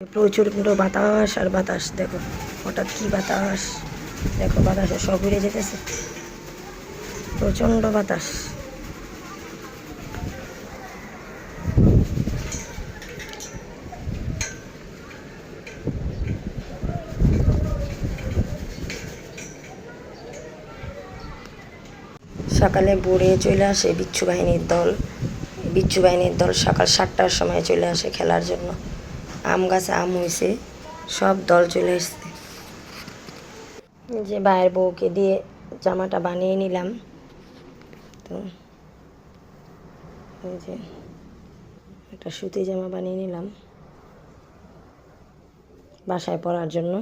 প্রচণ্ড বাতাস আর বাতাস, দেখো, হঠাৎ কি বাতাস? দেখো, বাতাসে সব উড়ে যেতেছে। প্রচণ্ড বাতাস। সকালে বোরে চলে আসে বিচ্ছু বাহিনীর দল। বিচ্ছু বাহিনীর দল সকাল সাতটার সময় চলে আসে খেলার জন্য। আম গাছে আম হয়েছে সব দল চলে এসছে যে ভাইয়ের বউকে দিয়ে জামাটা বানিয়ে নিলাম। তো যে একটা সুতি জামা বানিয়ে নিলাম। বাসায় পরার জন্য।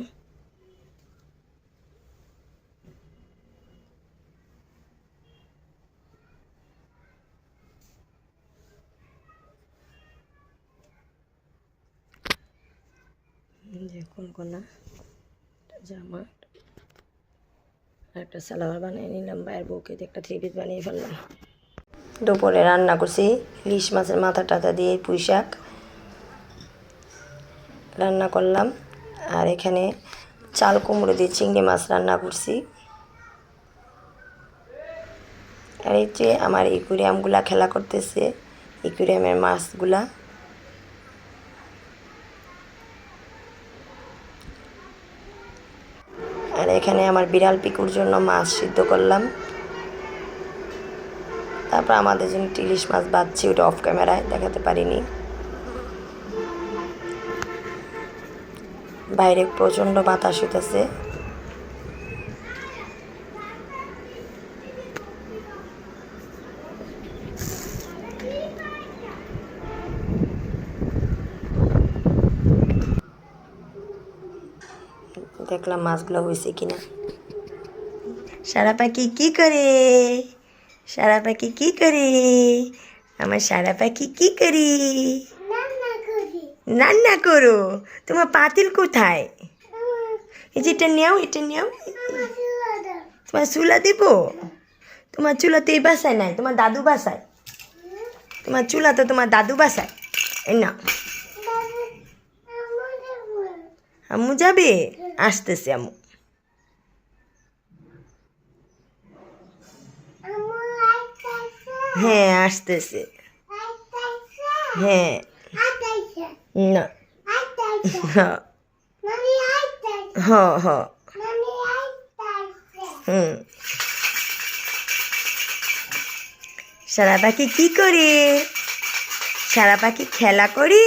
যে কোনকোনা জামা, একটা সালোয়ার বানিয়ে নিলাম বাইরের বউকে একটা থ্রি পিস বানিয়ে ফেললাম। দুপুরে রান্না করছি, ইলিশ মাছের মাথা টাথা দিয়ে পুঁই শাক। রান্না করলাম, আর এখানে চাল কুমড়ো দিয়ে চিংড়ি মাছ রান্না করছি। আর এই যে আমার ইকুরিয়ামগুলা খেলা করতেছে ইকুরিয়ামের মাছগুলা। আর এখানে আমার বিড়াল পিকুর জন্য মাছ সিদ্ধ করলাম। তারপর আমাদের জন্য ইলিশ মাছ বাঁধছি, ওটা অফ ক্যামেরায় দেখাতে পারিনি। বাইরে প্রচণ্ড বাতাস হইতেছে। দেখলাম মাছগুলো হয়েছে কিনা। সারা পাখি কী করে? সারা পাখি কী করে? আমার সারা পাখি কি করে? রান্না করো। তোমার পাতিল কোথায়? এই যে এটা নেও এটা নেও। তোমার চুলা দিব? তোমার চুলা তো এই বাসায় নাই, তোমার দাদু বাসায়। তোমার চুলা তো তোমার দাদু বাসায়। না আম্মু যাবে? আসতেছে আম্মু। হ্যাঁ আসতেছে। হ্যাঁ। না। হ্যাঁ হ্যাঁ হুম। সারা পাখি কি করে? সারা পাখি খেলা করে?